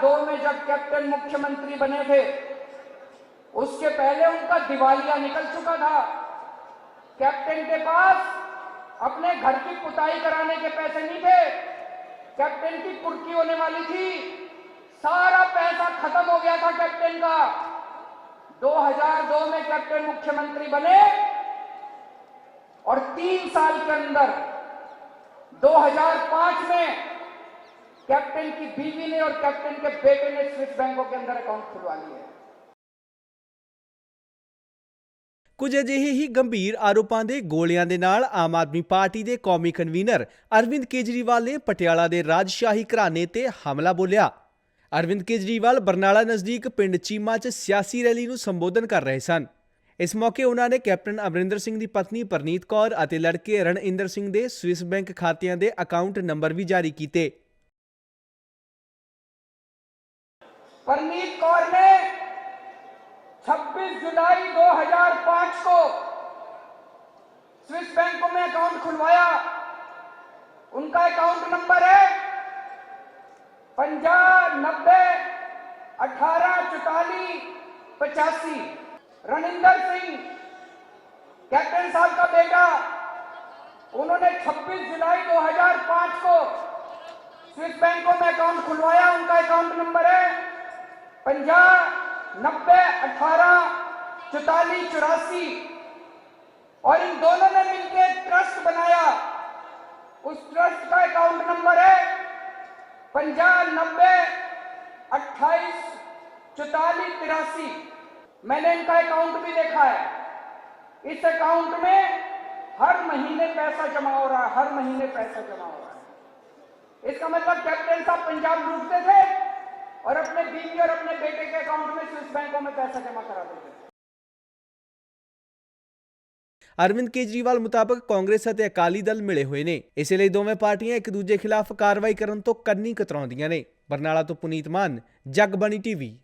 2002 में जब कैप्टन मुख्यमंत्री बने थे, उसके पहले उनका दिवालिया निकल चुका था। कैप्टन के पास अपने घर की पुताई कराने के पैसे नहीं थे। कैप्टन की कुर्की होने वाली थी। सारा पैसा खत्म हो गया था कैप्टन का। 2002 में कैप्टन मुख्यमंत्री बने और तीन साल के अंदर 2005 में कैप्टन की बीवी ने और कैप्टन के बेटे ने स्विस बैंकों के अंदर अकाउंट खुलवा लिए ਕੁਝ ਅਜਿਹੇ ਹੀ ਗੰਭੀਰ ਆਰੋਪਾਂ ਦੇ ਗੋਲਿਆਂ ਦੇ ਨਾਲ ਆਮ ਆਦਮੀ ਪਾਰਟੀ ਦੇ ਕੌਮੀ ਕਨਵੀਨਰ ਅਰਵਿੰਦ ਕੇਜਰੀਵਾਲ ਨੇ ਪਟਿਆਲਾ ਦੇ ਰਾਜਸ਼ਾਹੀ ਘਰਾਣੇ ਤੇ ਹਮਲਾ ਬੋਲਿਆ ਅਰਵਿੰਦ ਕੇਜਰੀਵਾਲ ਬਰਨਾਲਾ ਨਜ਼ਦੀਕ ਪਿੰਡ ਚੀਮਾ 'ਚ ਸਿਆਸੀ ਰੈਲੀ ਨੂੰ ਸੰਬੋਧਨ ਕਰ ਰਹੇ ਸਨ ਇਸ ਮੌਕੇ ਉਹਨਾਂ ਨੇ ਕੈਪਟਨ ਅਮਰਿੰਦਰ ਸਿੰਘ ਦੀ ਪਤਨੀ ਪਰਨੀਤ ਕੌਰ ਅਤੇ ਲੜਕੇ ਰਣਇੰਦਰ ਸਿੰਘ ਦੇ ਸਵਿਸ ਬੈਂਕ ਖਾਤਿਆਂ ਦੇ ਅਕਾਊਂਟ ਨੰਬਰ ਵੀ ਜਾਰੀ ਕੀਤੇ परनीत कौर ने 26 जुलाई 2005 को स्विस बैंकों में अकाउंट खुलवाया। उनका अकाउंट नंबर है पंजाब नब्बे अठारह चौतालीस पचासी। रणिंदर सिंह, कैप्टन साहब का बेटा, उन्होंने 26 जुलाई 2005 को स्विस बैंकों में अकाउंट खुलवाया। उनका अकाउंट नंबर पंजाब नब्बे, अठारह, चौतालीस, चौरासी, और इन दोनों ने मिलकर ट्रस्ट बनाया। उस ट्रस्ट का अकाउंट नंबर है पंजाब नब्बे, अट्ठाईस, चौतालीस, तिरासी। मैंने इनका अकाउंट भी देखा है। इस अकाउंट में हर महीने पैसा जमा हो रहा है, हर महीने पैसा जमा हो रहा है। इसका मतलब कैप्टन साहब पंजाब लूटते थे? अकाउंट में स्विस बैंकों में पैसा जमा करा देते थे ਅਰਵਿੰਦ ਕੇਜਰੀਵਾਲ ਮੁਤਾਬਕ ਕਾਂਗਰਸ ਅਤੇ ਅਕਾਲੀ ਦਲ ਮਿਲੇ ਹੋਏ ਨੇ ਇਸੇ ਲਈ ਦੋਵੇਂ ਪਾਰਟੀਆਂ ਇੱਕ ਦੂਜੇ ਖਿਲਾਫ ਕਾਰਵਾਈ ਕਰਨ ਤੋਂ ਕੰਨੀ ਕਤਰਾਉਂਦੀਆਂ ਨੇ ਬਰਨਾਲਾ ਤੋਂ ਪੁਨੀਤ ਮਾਨ ਜਗਬਾਣੀ ਟੀਵੀ